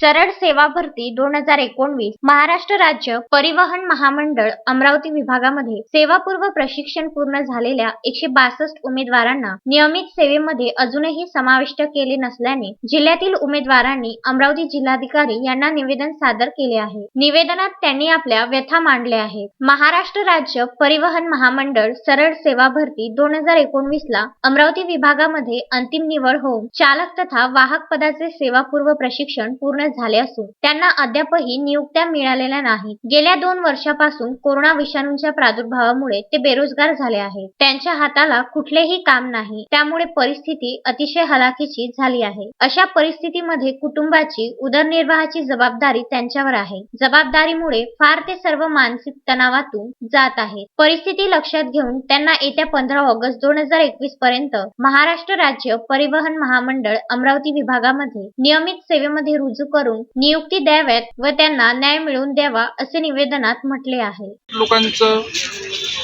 सरळ सेवा भरती दोन हजार एकोणवीस महाराष्ट्र राज्य परिवहन महामंडळ अमरावती विभागामध्ये सेवापूर्व प्रशिक्षण पूर्ण झालेल्या एकशे बासष्ट उमेदवारांना नियमित सेवेमध्ये अजूनही समाविष्ट केले नसल्याने जिल्ह्यातील उमेदवारांनी अमरावती जिल्हाधिकारी यांना निवेदन सादर केले आहे. निवेदनात त्यांनी आपल्या व्यथा मांडल्या आहेत. महाराष्ट्र राज्य परिवहन महामंडळ सरळ सेवा भरती दोन हजार एकोणवीस ला अमरावती विभागामध्ये अंतिम निवड होऊन चालक तथा वाहक पदाचे सेवापूर्व प्रशिक्षण पूर्ण झाले असून त्यांना अद्यापही नियुक्त्या मिळालेल्या नाहीत. गेल्या दोन वर्षापासून कोरोना विषाणूच्या प्रादुर्भावामुळे ते बेरोजगार झाले आहेत. त्यांच्या हाताला कुठलेही काम नाही. त्यामुळे परिस्थिती अतिशय हलाखीची झाली आहे. अशा परिस्थितीमध्ये कुटुंबाची उदरनिर्वाहाची जबाबदारी त्यांच्यावर आहे. जबाबदारीमुळे फार ते सर्व मानसिक तणावातून जात आहेत. परिस्थिती लक्षात घेऊन त्यांना येत्या पंधरा ऑगस्ट दोन हजार एकवीस पर्यंत महाराष्ट्र राज्य परिवहन महामंडळ अमरावती विभागामध्ये नियमित सेवेमध्ये रुजू करून नियुक्ती द्याव्यात व त्यांना न्याय मिळवून द्यावा असे निवेदनात म्हटले आहे. लोकांचं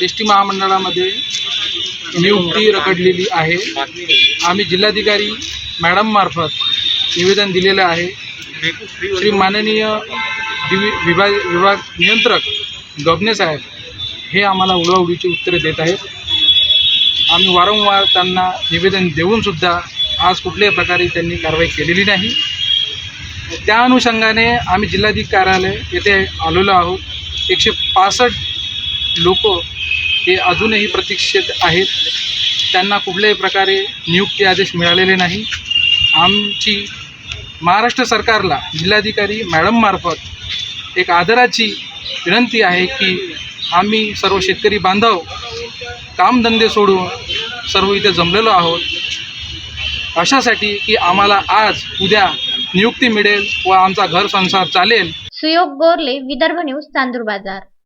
एस टी महामंडळामध्ये नियुक्ती रखडलेली आहे. आम्ही जिल्हाधिकारी मॅडम मार्फत निवेदन दिलेलं आहे. श्री माननीय दिवि विभाग विभाग नियंत्रक गबने साहेब हे आम्हाला उडवाउडीची उत्तरे देत आहेत. आम्ही वारंवार त्यांना निवेदन देऊनसुद्धा आज कुठल्याही प्रकारे त्यांनी कारवाई केलेली नाही. त्या अनुषंगाने आम्ही जिल्हाधिक कार्यालय येथे आलेलो आहोत. एकशे पासष्ट लोक हे अजूनही प्रतीक्षेत आहेत. त्यांना कुठल्याही प्रकारे नियुक्ती आदेश मिळालेले नाही. आमची महाराष्ट्र सरकारला जिल्हाधिकारी मॅडममार्फत एक आदराची विनंती आहे की आम्ही सर्व शेतकरी बांधव कामधंदे सोडून सर्व इथे जमलेलो आहोत. अशासाठी की आम्हाला आज उद्या नियुक्ती मिळेल व आमचा घर संसार चालेल. सुयोग गोरले विदर्भ न्यूज चांदूर बाजार.